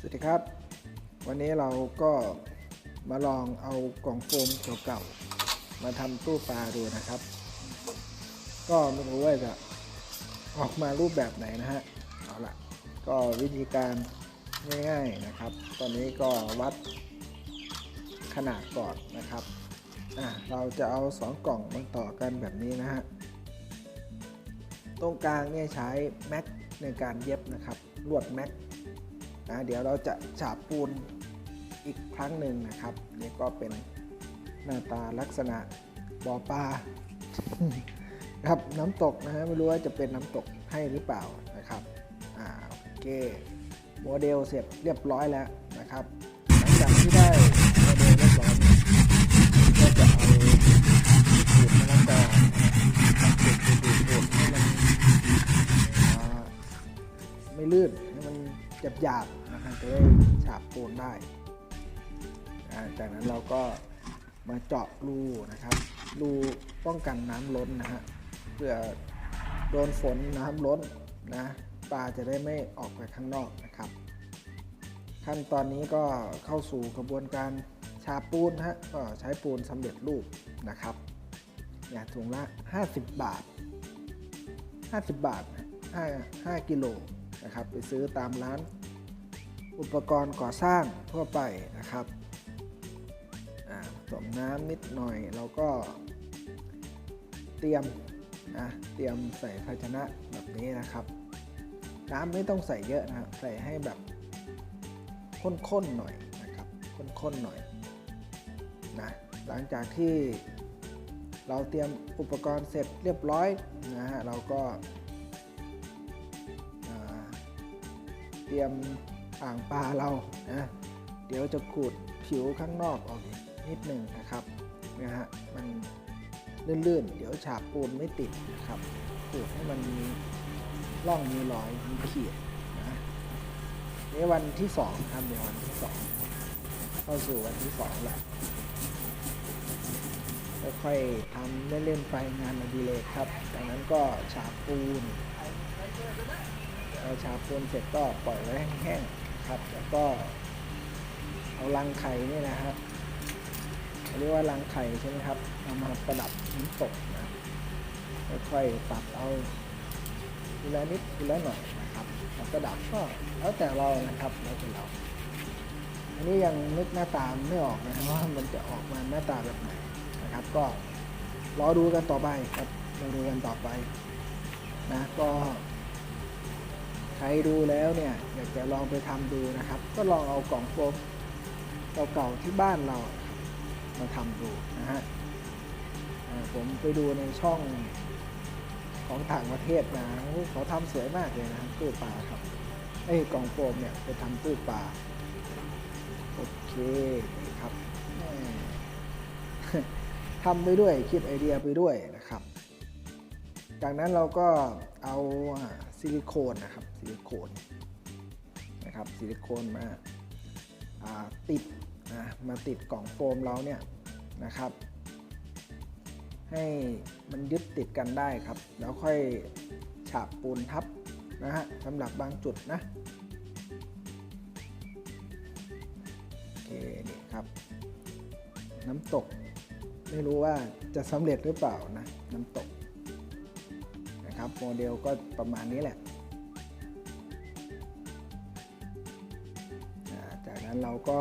สวัสดีครับ วันนี้เราก็มาลองเอากล่องโฟมเก่าๆมาทำตู้ปลาดูนะครับ ก็ไม่รู้ว่าจะออกมารูปแบบไหนนะฮะเอาละก็วิธีการง่าย ๆนะครับ ตอนนี้ก็วัดขนาดก่อนนะครับอะเราจะเอาสองกล่องมาต่อกันแบบนี้นะฮะตรงกลางเนี่ยใช้แม็กในการเย็บนะครับลวดแม็ก นะเดี๋ยวเราจะฉาบปูนอีกครั้งหนึ่งนะครับ นี่ก็เป็นหน้าตาลักษณะบ่อปลาครับน้ำตกนะฮะไม่รู้ว่าจะเป็นน้ำตกให้หรือเปล่านะครับอ่าโอเคโมเดลเสร็จเรียบร้อยแล้วนะครับ หลังจากที่ได้โมเดลเรียบร้อยก็จะเอาขูดมะละกอตัดขูดขูดขูดให้มันไม่ลื่นให้มัน หยาบๆนะครับจะได้ฉาบปูนได้จากนั้นเราก็มาเจาะรูนะครับ รูป้องกันน้ำล้นนะฮะเพื่อโดนฝนน้ำล้นนะปลาจะได้ไม่ออกไปข้างนอกนะครับ ขั้นตอนนี้ก็เข้าสู่กระบวนการชาปูนฮะก็ใช้ปูนสำเร็จรูปนะครับเนี่ยถุงละ 50 บาท 50 บาท5 5กิโล นะครับ ไปซื้อตามร้านอุปกรณ์ก่อสร้างทั่วไปนะครับผสมน้ำนิดหน่อย เราก็เตรียมนะเตรียมใส่ภาชนะแบบนี้นะครับ น้ำไม่ต้องใส่เยอะนะใส่ให้แบบข้นๆหน่อยนะครับข้นๆหน่อยนะหลังจากที่เราเตรียมอุปกรณ์เสร็จเรียบร้อยนะฮะเราก็ เตรียมอ่างปลาเรานะเดี๋ยวจะขูดผิวข้างนอกออกนิดหนึ่งนะครับนะฮะมันลื่นๆ เดี๋ยวฉาบปูนไม่ติดนะครับขูดให้มันมีร่องมีรอยมีขีดนะนี่วันที่สองครับเดี๋ยววันที่สองเข้าสู่วันที่สองแล้วค่อยๆทำเล่นๆไปงานอดิเรกครับ จากนั้นก็ฉาบปูน อฉาบปูนเสร็จก็ปล่อยไว้แห้งๆครับแล้วก็เอารังไข่นี่นะครับเรียกว่ารังไข่ใช่ไหมครับเอามาประดับน้ำตกนะค่อยๆตัดเอาทีละนิดทีละหน่อยนะครับแล้วก็ดับก็แล้วแต่เรานะครับแล้วแต่เราอันนี้ยังนึกหน้าตาไม่ออกนะว่ามันจะออกมาหน้าตาแบบไหนนะครับ ก็รอดูกันต่อไปครับรอดูกันต่อไป นะก็ ดูแล้วเนี่ยอยากจะลองไปทำดูนะครับ ก็ลองเอากล่องโฟมเก่าๆที่บ้านเรามาทำดูนะฮะผมไปดูในช่องของต่างประเทศมาเขาทำสวยมากเลยนะตู้ปลาครับไอ้กล่องโฟมเนี่ยไปทำตู้ปลาโอเคครับทำไปด้วยคิดไอเดียไปด้วยนะครับ จากนั้นเราก็เอา ซิลิโคนนะครับซิลิโคนนะครับซิลิโคนมาาติดนะมาติดกล่องโฟมเราเนี่ยนะครับ ให้มันยึดติดกันได้ครับ แล้วค่อยฉาบปูนทับนะฮะสำหรับบางจุดนะโอเคนี่ครับ น้ำตกไม่รู้ว่าจะสำเร็จหรือเปล่านะ น้ำตก นะครับโมเดลก็ประมาณนี้แหละ จากนั้นเราก็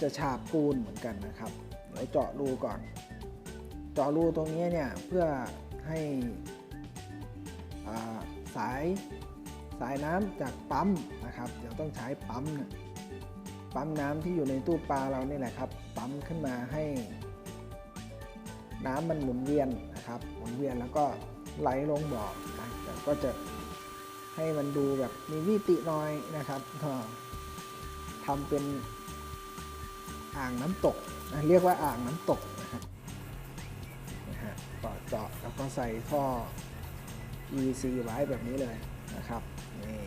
จะฉาบปูนเหมือนกันนะครับ เดี๋ยวเจาะรูก่อน เจาะรูตรงนี้เนี่ยเพื่อให้อ่าสายสายน้ำจากปั๊มนะครับเดี๋ยวต้องใช้ปั๊มปั๊มน้ำที่อยู่ในตู้ปลาเรานี่แหละครับปั๊มขึ้นมาให้น้ำมันหมุนเวียนนะครับ หมุนเวียนแล้วก็ ไหลลงบ่อนะแต่ก็จะให้มันดูแบบมีวิติน้อยนะครับก็ทำเป็นอ่างน้ำตกนะเรียกว่าอ่างน้ำตกนะครับนะฮะก็เจาะแล้วก็ใส่ท่อ EVC ไว้แบบนี้เลยนะครับนี่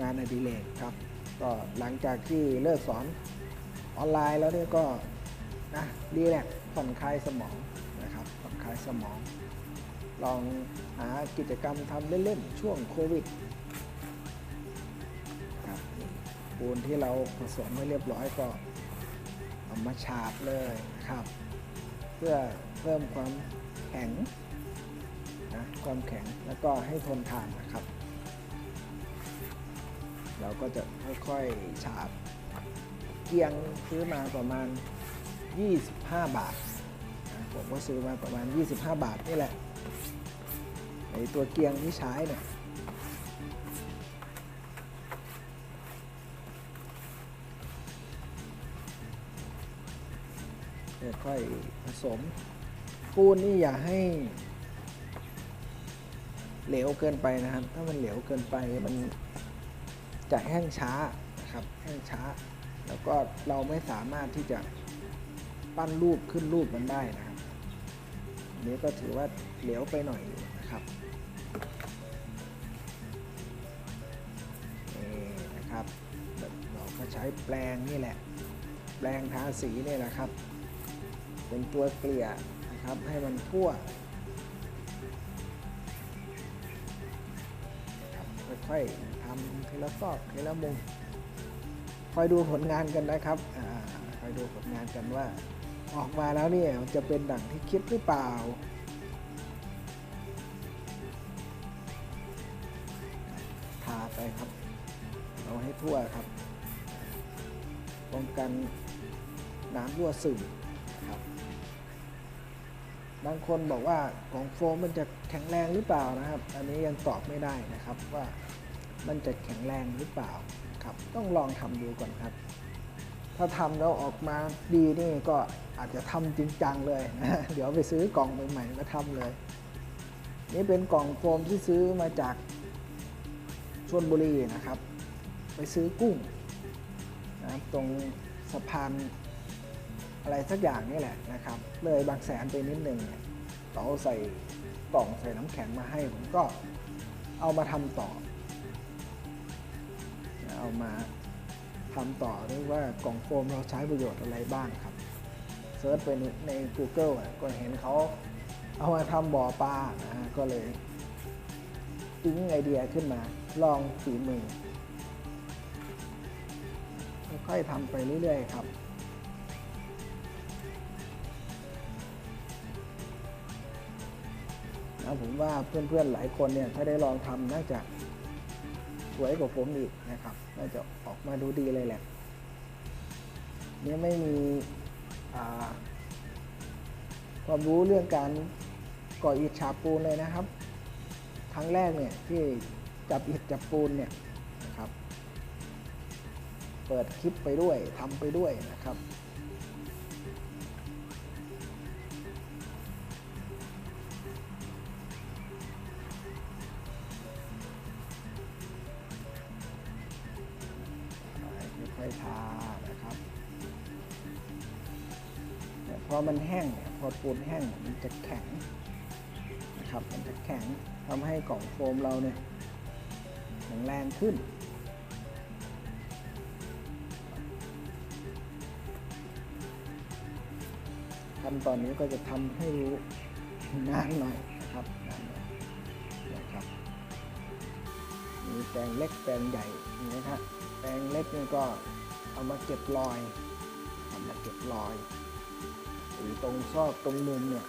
งานอดิเรกครับ ก็หลังจากที่เลิกสอน ออนไลน์แล้วเนี่ยก็นะรีแลกผ่อนคลายสมองนะครับผ่อนคลายสมอง ลองหากิจกรรมทำเล่นๆ ช่วงโควิดครับปูนที่เราผสมให้เรียบร้อยก็เอามาฉาบเลยนะครับ เพื่อเพิ่มความแข็งนะความแข็งแล้วก็ให้ทนทานนะครับ เราก็จะค่อยๆฉาบ เกียงซื้อมาประมาณ 25 บาทผมก็ซื้อมาประมาณ 25 บาทนี่แหละในตัวเกียงที่ใช้เนี่ยค่อยผสมปูนนี่อย่าให้เหลวเกินไปนะครับ ถ้ามันเหลวเกินไปมันจะแห้งช้านะครับ แห้งช้า แล้วก็เราไม่สามารถที่จะปั้นรูปขึ้นรูปมันได้นะครับอันนี้ก็ถือว่าเหลวไปหน่อยอยู่นะครับนี่นะครับเราก็ใช้แปรงนี่แหละ แปรงทาสีนี่แหละครับ เป็นตัวเกลี่ยนะครับให้มันทั่วค่อยๆทำทีละซอกทีละมุม คอยดูผลงานกันนะครับอคอยดูผลงานกันว่า ออกมาแล้วเนี่ยจะเป็นดั่งที่คิดหรือเปล่าทาไปครับ เอาให้ทั่วครับป้องกันน้ำรั่วซึมครับ บางคนบอกว่ากล่องโฟมมันจะแข็งแรงหรือเปล่านะครับ อันนี้ยังตอบไม่ได้นะครับว่า มันจะแข็งแรงหรือเปล่าครับ ต้องลองทำดูก่อนครับ ถ้าทำแล้วออกมาดีนี่ก็อาจจะทำจริงจังเลยนะเดี๋ยวไปซื้อกล่องใหม่ๆมาทำเลย นี่เป็นกล่องโฟมที่ซื้อมาจากชลบุรีนะครับ ไปซื้อกุ้งนะตรงสะพานอะไรสักอย่างนี่แหละนะครับ เลยบางแสนไปนิดนึงเนี่ยเขาใส่กล่องใส่น้ำแข็งมาให้ผมก็เอามาทำต่อ เอามาทำต่อเรียว่ากล่องโฟมเราใช้ประโยชน์อะไรบ้างครับเซิร์ชไปใน Google อะก็เห็นเขาเอามาทำบ่อปลาก็เลยปิ๊งไอเดียขึ้นมาลองฝีมือค่อยๆทำไปเรื่อยๆครับนะผมว่าเพื่อนๆหลายคนเนี่ยถ้าได้ลองทำน่าจะ สวยกว่าผมอีกนะครับ น่าจะออกมาดูดีเลยแหละเนี่ยไม่มีความรู้เรื่องการก่ออิฐฉาบปูนเลยนะครับ ครั้งแรกเนี่ยที่จับอิฐจับปูนเนี่ยนะครับ เปิดคลิปไปด้วยทำไปด้วยนะครับ อยๆทานะครับเนี่ยพอมันแห้งเนี่ยพอปูนแห้งมันจะแข็งนะครับมันจะแข็งทำให้กล่องโฟมเราเนี่ยแข็งแรงขึ้นขั้นตอนนี้ก็จะทำให้รู้นานหน่อยนะครับนานหน่อยนะครับมีแปลงเล็กแปลงใหญ่นี่นะครับ ปลงเล็กนี่ก็เอามาเก็บรอยเอามาเก็บรอยหรือตรงซอกตรงมุมเนี่ย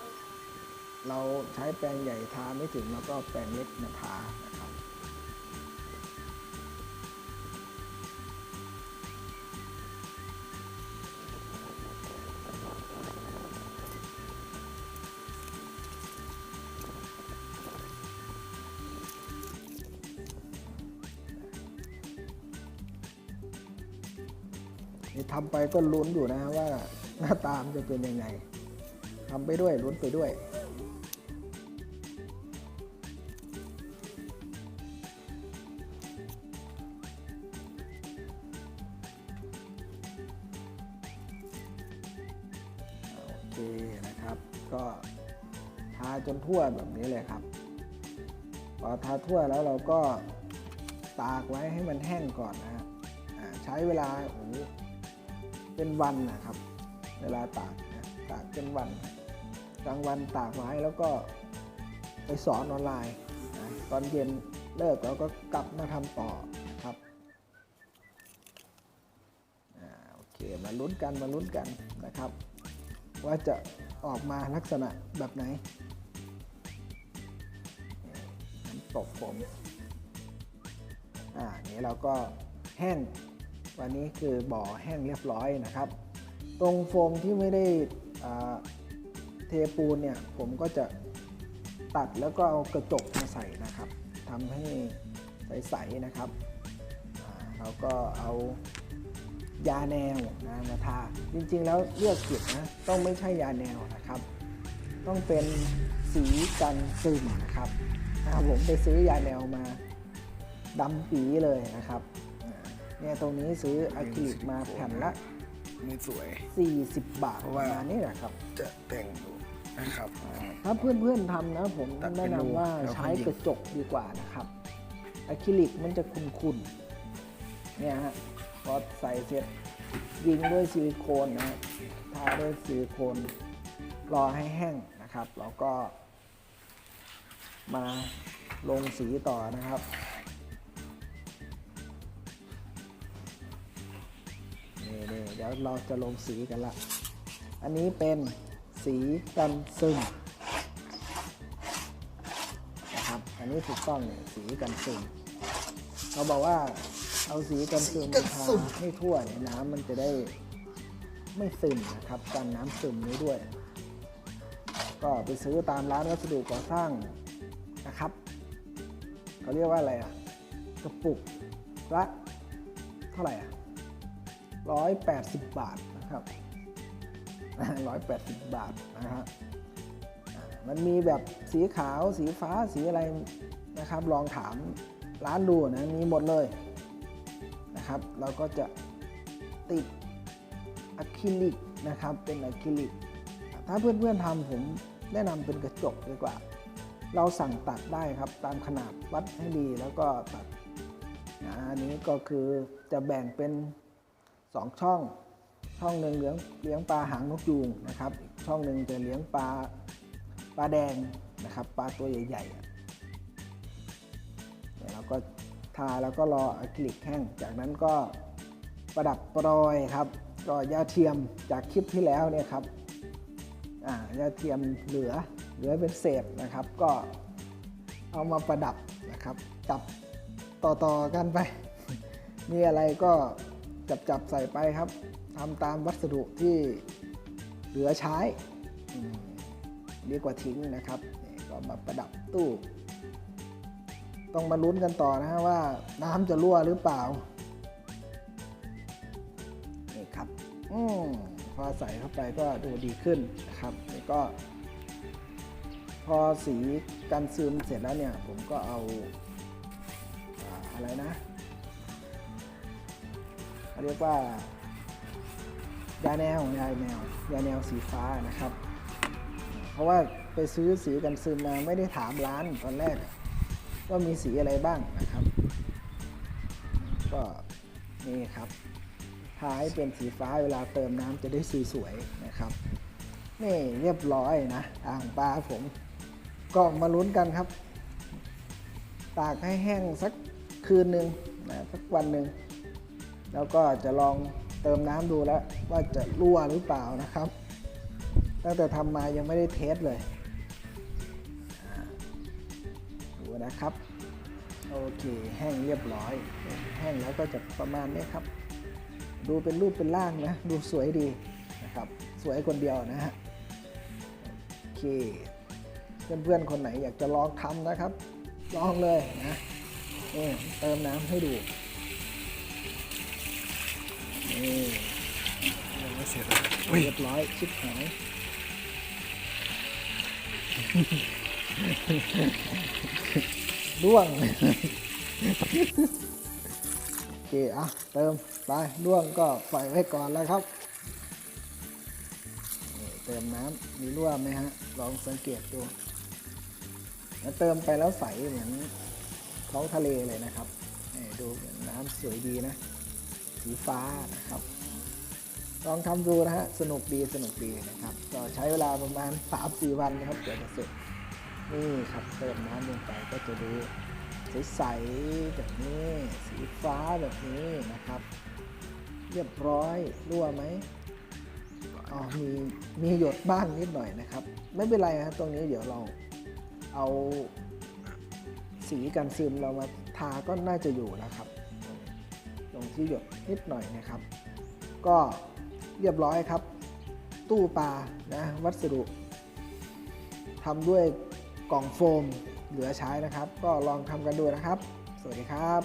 เราใช้แปรงใหญ่ทาไม่ถึงแล้วก็แปรงเล็กมาทา ทำไปก็ลุ้นอยู่นะว่าหน้าตามจะเป็นยังไงทำไปด้วยลุ้นไปด้วยโอเคนะครับ ก็ทาจนทั่วแบบนี้เลยครับ พอทาทั่วแล้วเราก็ตากไว้ให้มันแห้งก่อนนะฮะใช้เวลาโอ้ เป็นวันนะครับ เวลาตากนะตากเป็นวันกลางวันตากไว้แล้วก็ไปสอนออนไลน์นะตอนเย็นเลิกเราก็กลับมาทำต่อครับอ่าโอเคมาลุ้นกันมาลุ้นกันนะครับ ว่าจะออกมาลักษณะแบบไหนตกผมอ่านี้เราก็แห้ง วันนี้คือบ่อแห้งเรียบร้อยนะครับ ตรงโฟมที่ไม่ได้เทปูนเนี่ยผมก็จะตัดแล้วก็เอากระจกมาใส่นะครับทำให้ใสๆนะครับอ่าเราก็เอายาแนวนะมาทาจริงๆแล้วเลือกผิดนะต้องไม่ใช่ยาแนวนะครับ ต้องเป็นสีกันซึมนะครับผมไปซื้อยาแนวมาดำปีเลยนะครับ เนี่ยตรงนี้ซื้ออะคริลิกมาแผ่นละไม่สวย 40 บาทเพปราะระว่ามาณนี้แหละครับ จะแต่งดูนะครับถ้าเพื่อนๆทำนะผมตัดเป็นแนะรูนำว่าแล้วค่ใช้อยยิงกระจกดีกว่านะครับอะคริลิกมันจะคุนๆเนี่ยฮะพอใส่เสร็จยิงด้วยซิลิโคนนะฮะทาด้วยซิลิโคน รอให้แห้งนะครับ แล้วก็มาลงสีต่อนะครับ เดี๋ยวเราจะลงสีกันละ อันนี้เป็นสีกันซึมนะครับ อันนี้ถูกต้องเนี่ยสีกันซึมเขาบอกว่าเอาสีกันซึมมาทาให้ทั่วเนี่ยน้ำมันจะได้ไม่ซึมนะครับกันน้ำซึมนี้ด้วย ก็ไปซื้อตามร้านวัสดุก่อสร้างนะครับเขาเรียกว่าอะไรอะกระปุกละเท่าไหร่อะ ร้อยแปดสิบบาทนะครับร้อยแปดสิบบาทนะฮะมันมีแบบสีขาวสีฟ้าสีอะไรนะครับ ลองถามร้านดูนะมีหมดเลยนะครับ เราก็จะติดอะคริลิกนะครับเป็นอะคริลิก ถ้าเพื่อนๆทำผมแนะนำเป็นกระจกดีกว่า เราสั่งตัดได้ครับตามขนาดวัดให้ดีแล้วก็ตัดอันนี้ก็คือจะแบ่งเป็น 2 ช่อง ช่องหนึ่งเลี้ยงเลี้ยงปลาหางนกยูงนะครับอีกช่องหนึ่งจะเลี้ยงปลาปลาแดงนะครับ ปลาตัวใหญ่ๆเนี่ยเราก็ทาแล้วก็รออะคริลิกแห้ง จากนั้นก็ประดับปรอยครับ ก็ยาเทียมจากคลิปที่แล้วเนี่ยครับอ่ายาเทียมเหลือเหลือเป็นเศษนะครับ ก็เอามาประดับนะครับจับต่อๆกันไป มีอะไรก็ จับจับๆใส่ไปครับทำตามวัสดุที่เหลือใช้ดีกว่าทิ้งนะครับก็มาประดับตู้ ต้องมาลุ้นกันต่อนะฮะว่าน้ำจะรั่วหรือเปล่านี่ครับอืมพอใส่เข้าไปก็ดูดีขึ้นนะครับนี่ก็ พอสีกันซึมเสร็จแล้วเนี่ย ผมก็เอาอะไรนะ เขาเรียกว่ายาแนวยาแนวยาแนวสีฟ้านะครับ เพราะว่าไปซื้อสีกันซึมมาไม่ได้ถามร้านตอนแรกว่ามีสีอะไรบ้างนะครับ ก็นี่ครับทาให้เป็นสีฟ้าเวลาเติมน้ำจะได้สวยๆนะครับนี่เรียบร้อยนะอ่างปลาผมก็มาลุ้นกันครับ ตากให้แห้งสักคืนหนึ่งนะสักวันหนึ่ง แล้วก็จะลองเติมน้ำดูแล้วว่าจะรั่วหรือเปล่านะครับ ตั้งแต่ทำมายังไม่ได้เทสเลยดูนะครับ โอเค แห้งเรียบร้อย แห้งแล้วก็จะประมาณนี้ครับ ดูเป็นรูปเป็นร่างนะ ดูสวยดีนะครับ สวยคนเดียวนะฮะ โอเค เพื่อนๆคนไหนอยากจะลองทำนะครับ ลองเลยนะเติมน้ำให้ดู นี่ยังไม่เสร็จเลยเรียบร้อยชิบหายร่วง โอเคอะเติมไปร่วงก็ปล่อยไว้ก่อนแล้วครับนี่เติมน้ำมีรั่วไหมฮะ ลองสังเกตดู แล้วเติมไปแล้วใสเหมือนท้องทะเลเลยนะครับนี่ดูเหมือนน้ำสวยดีนะ สีฟ้านะครับ ลองทำดูนะฮะ สนุกดีสนุกดีนะครับ ก็ใช้เวลาประมาณ 3-4 วันนะครับเดี๋ยวจะเสร็จ นี่ครับเติมน้ำลงไปก็จะดูใสๆแบบนี้ สีฟ้าแบบนี้นะครับ เรียบร้อยรั่วไหมอ๋อมีมีหยดบ้างนิดหน่อยนะครับ ไม่เป็นไรครับตรงนี้เดี๋ยวเราเอาสีกันซึมเรามาทาก็น่าจะอยู่แล้วครับ ลงที่หยดนิดหน่อยนะครับ ก็เรียบร้อยครับ ตู้ปลานะวัสดุทำด้วยกล่องโฟมเหลือใช้นะครับ ก็ลองทำกันดูนะครับ สวัสดีครับ